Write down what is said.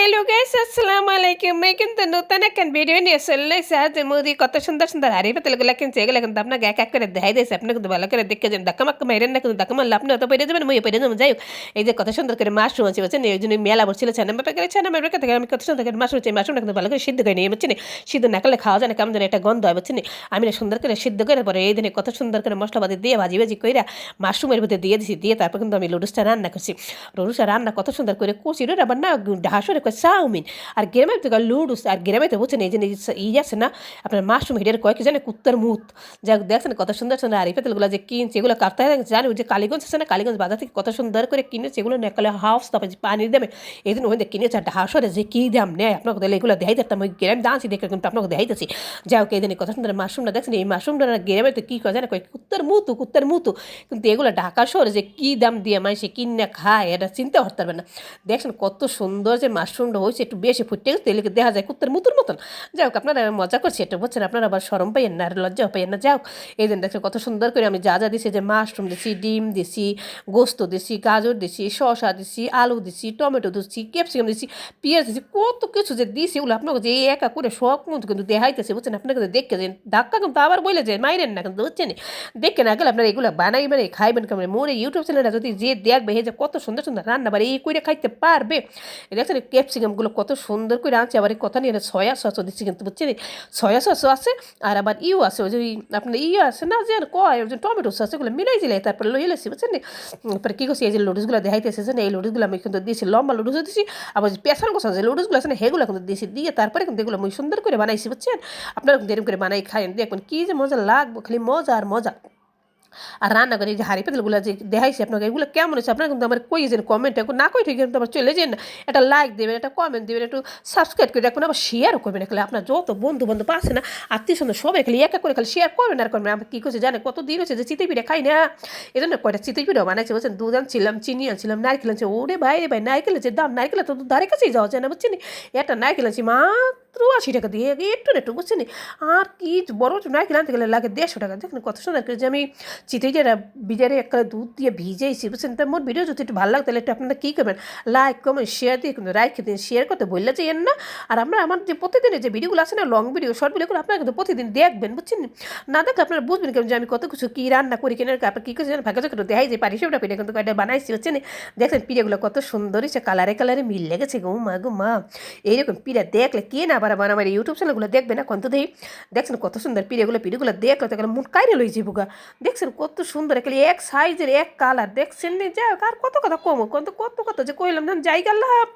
Hello guys আসসালামু আলাইকুম আমি কিন্তু নতুন একটা ভিডিও নিয়ে চলে এসেছি আজ মোদি কত সুন্দর সুন্দর হারি পাতালগুলো কিন্তু এগুলো কিন্তু আপনাকে এক এক করে দেখাই দিয়েছে আপনি কিন্তু ভালো করে দেখে যান ধাক্কা মাক্কা মেরেন না কিন্তু ধাক্কা মারলে আপনি অত পেরে যাবেন মই পেরে যাবেন যাই এই যে কত সুন্দর করে মাশরুম আছে বুঝছেন এই জন্য মেলা বসছিল ছানা ব্যাপার করে ছানা ব্যাপার থেকে আমি কত সুন্দর করে মাশরুম চাই মাশরুমটা কিন্তু ভালো করে সিদ্ধ করে নিয়ে বুঝছেন সিদ্ধ না করলে খাওয়া যায় না কেমন যেন একটা গন্ধ হয় বুঝছেন আমি না সুন্দর করে সিদ্ধ করে পরে এই দিনে কত সুন্দর করে মশলাপাতি দিয়ে ভাজি ভাজি কইরা মাশরুমের ভিতরে দিয়ে দিছি দিয়ে তারপর কিন্তু আমি লুডুসটা রান্না করছি লুডুসটা রান্না কত সুন্দর করে রোড আবার না ঢাসরে চাউমিন আর গ্রামে তো লুডুস আর গ্রামে তো বুঝছেন এই যে ই আছে না আপনার মাশরুম হেডের কয়েক জানে কুত্তার মুত যা দেখছেন কত সুন্দর সুন্দর আরিফা তেলগুলো যে কিনছে এগুলো কাটতে হয় জানি যে কালীগঞ্জ আছে না কালীগঞ্জ বাজার থেকে কত সুন্দর করে কিনেছে এগুলো নেকালে হাফ তারপর পানির দামে এই দিন ওইদের কিনেছে আর ঢাসরে যে কী দাম নেয় আপনাকে তাহলে এগুলো দেখাই দিতাম ওই গ্রাম জানছি দেখে কিন্তু আপনাকে দেখাইতেছি যাই হোক এই দিনে কত সুন্দর মাশরুমটা দেখছেন এই মাশরুমটা গ্রামে তো কী করে জানে কয়েক কুত্তার মুতু কুত্তার মুতু কিন্তু এগুলো ঢাকা শহরে যে কী দাম দিয়ে মানুষে কিনে খায় এটা চিন্তা করতে পারবে না দেখছেন কত সুন্দর যে মাশরুমটা হয়েছে, একটু বেশি ফুটে গেছে তেলে দেখা যায় কুত্তার মুতুর মতন। যাই হোক, আপনারা মজা করছি এটা বলছেন আপনারা আবার সরম পাইয়েন না, আর লজ্জা পাইয়েন না। হোক, এই দিন দেখছেন কত সুন্দর করে আমি যা যা দিছি যে মাশরুম দিছি, ডিম দিছি, গোস্ত দিছি, গাজর দিছি, শসা দিছি, আলু দিছি, টমেটো দিছি, ক্যাপসিকাম দিছি, পেঁয়াজ দিছি, কত কিছু যে দিছি ওগুলো আপনাকে যে একা করে সব মতো কিন্তু দেখাইতেছে, বুঝছেন? আপনাকে দেখে যে ধাক্কা কিন্তু আবার বলে যে মাইরেন না কিন্তু, বুঝছেন? দেখে না গেলে আপনারা এগুলো বানাই মানে খাইবেন কেমন? মোরে ইউটিউব চ্যানেলটা যদি যে দেখবে হে যে কত সুন্দর সুন্দর রান্না বাড়ি এই করে খাইতে পারবে। দেখছেন ক্যাপসিকামগুলো কত সুন্দর করে আনছে। আবার এই কথা নিয়ে সয়া সসও দিচ্ছি কিন্তু বুঝছেন? সয়া সসও আছে, আর আবার ইউ আছে, ওই যে আপনার ইউ আছে না, যে কয়, ওই যে টমেটো সস এগুলো মিলাই দিলে, তারপরে লই এলেছি, বুঝছেন? তারপরে কী করছি, এই যে লুডুসগুলো দেখাইতেছে যে এই লুডুসগুলো আমি কিন্তু দিয়েছি, লম্বা লুডুসও দিয়েছি আবার যে পেছন গোসা যে লুডুসগুলো আছে না, সেগুলো কিন্তু দিয়েছি, দিয়ে তারপরে কিন্তু এগুলো আমি সুন্দর করে বানাইছি, বুঝছেন? আপনারা কিন্তু করে বানাই খাইন দেখবেন কী যে মজা লাগবে, খালি মজা আর মজা। আর রান্না করে এই যে হাড়ি পেতেলগুলো যে দেখাইছি আপনাকে, এগুলো কেমন হয়েছে? আপনারা কিন্তু আমার কই যেন কমেন্টে না কই ঠিক কিন্তু আবার চলে যান। একটা লাইক দেবেন, একটা কমেন্ট দেবেন, একটু সাবস্ক্রাইব করে রাখবেন, আবার শেয়ারও করবেন। খালি আপনার যত বন্ধু বান্ধব আছে না, আত্মীয় স্বজন সবাই খালি এক এক করে খালি শেয়ার করবেন আর করবেন। আমরা কী করছে জানে? কত দিন হচ্ছে যে চিতই পিঠে খাই না। এই জন্য কয়টা চিতই পিঠেও বানাইছে বলছেন? দুধ আনছিলাম, চিনি আনছিলাম, নারকেল আনছি। ওরে ভাই, রে ভাই নারকেলের যে দাম নারকেলের তো ধারে কাছেই যাওয়া যায় না, বুঝছেন? একটা নারকেল আনছি মাত্র আশি টাকা দিয়ে, একটু একটু, বুঝছেন? আর কি বড় নারকেল আনতে গেলে লাগে দেড়শো টাকা। দেখুন কত সুন্দর করে যে আমি চিতই বিজারে একটা দুধ দিয়ে ভিজেছি বুঝছেন তো মোর ভিডিও যদি একটু ভালো লাগে, তাহলে একটু আপনারা কী করবেন? লাইক কমেন্ট শেয়ার দিয়ে কিন্তু রাইখে দিন শেয়ার করতে বললে যে না। আর আমরা আমার যে প্রতিদিনের যে ভিডিওগুলো আছে না লং ভিডিও শর্ট ভিডিওগুলো আপনারা কিন্তু প্রতিদিন দেখবেন, বুঝছেন? না দেখলে আপনারা বুঝবেন কেমন যে আমি কত কিছু কী রান্না করি কিনে আপনার কী করছেন ভাগ্য চক্র দেখাই যে পারি সেটা পিঠে কিন্তু কয়টা বানাইছি হচ্ছে না দেখছেন পিঠেগুলো কত সুন্দর সে কালারে কালারে মিল লেগেছে, গো মা গো মা। এইরকম পিঠা দেখলে কে না আবার আমার ইউটিউব চ্যানেলগুলো দেখবে না? কত দেই দেখছেন কত সুন্দর পিঠেগুলো পিঠেগুলো দেখলে তো মুখ কাইরে লই যাব গা। দেখছেন কত সুন্দর এখানে এক সাইজের এক কালার দেখছেন নি? যাক, আর কত কথা কম কত কত কথা যে কইলাম না জায়গা লাভ